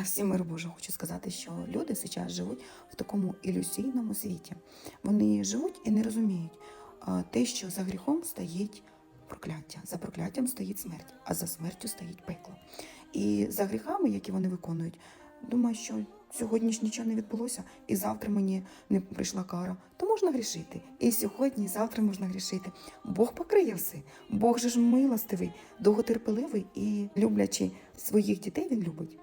А всім миру Боже, хочу сказати, що люди зараз живуть в такому ілюзійному світі. Вони живуть і не розуміють те, що за гріхом стоїть прокляття, за прокляттям стоїть смерть, а за смертю стоїть пекло. І за гріхами, які вони виконують, думаю, що сьогодні ж нічого не відбулося, і завтра мені не прийшла кара, то можна грішити. І сьогодні, і завтра можна грішити. Бог покриє все. Бог же ж милостивий, довготерпеливий і люблячи своїх дітей, він любить.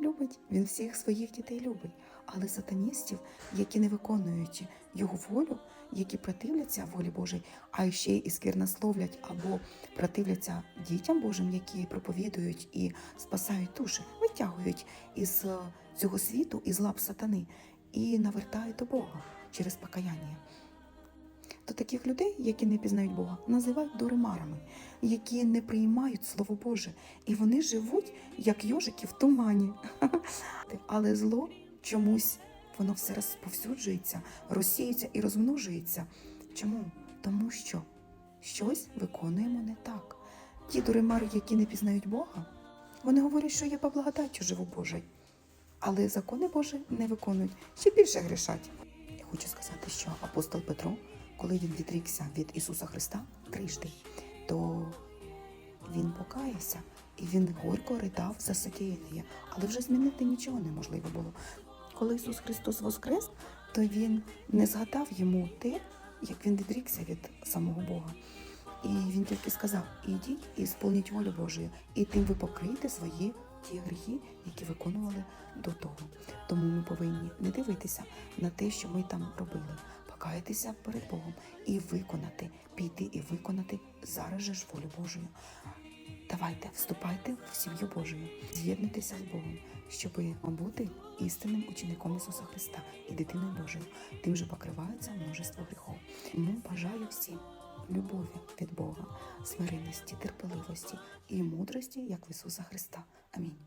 Любить, він всіх своїх дітей любить. Але сатаністів, які не виконують його волю, які противляться волі Божій, а ще й скірнословлять або противляться дітям Божим, які проповідують і спасають душі, витягують із е, цього світу, із лап сатани і навертають до Бога через покаяння. То таких людей, які не пізнають Бога, називають дуримарами, які не приймають Слово Боже, і вони живуть як йожики в тумані. Але зло чомусь воно все розповсюджується, розсіюється і розмножується. Чому? Тому що щось виконуємо не так. Ті дуримари, які не пізнають Бога, вони говорять, що я по благодаті живу Божий. Але закони Божі не виконують, ще більше грішать. Я хочу сказати, що апостол Петро, коли він відрікся від Ісуса Христа трижди, то він покаявся і він горько ридав за содіяне, але вже змінити нічого неможливо було. Коли Ісус Христос воскрес, то Він не згадав йому те, як він відрікся від самого Бога. І він тільки сказав: ідіть і сповніть волю Божою, і тим ви покриєте свої ті гріхи, які виконували до того. Тому ми повинні не дивитися на те, що ми там робили, покаятися перед Богом і виконати, піти і виконати зараз же ж волю Божою. Давайте вступайте в сім'ю Божою, з'єднуйтеся з Богом, щоб бути істинним учеником Ісуса Христа і дитиною Божою. Тим же покривається множество гріхов. Тому бажаю всім любові від Бога, смиренності, терпеливості і мудрості, як в Ісуса Христа. Амінь.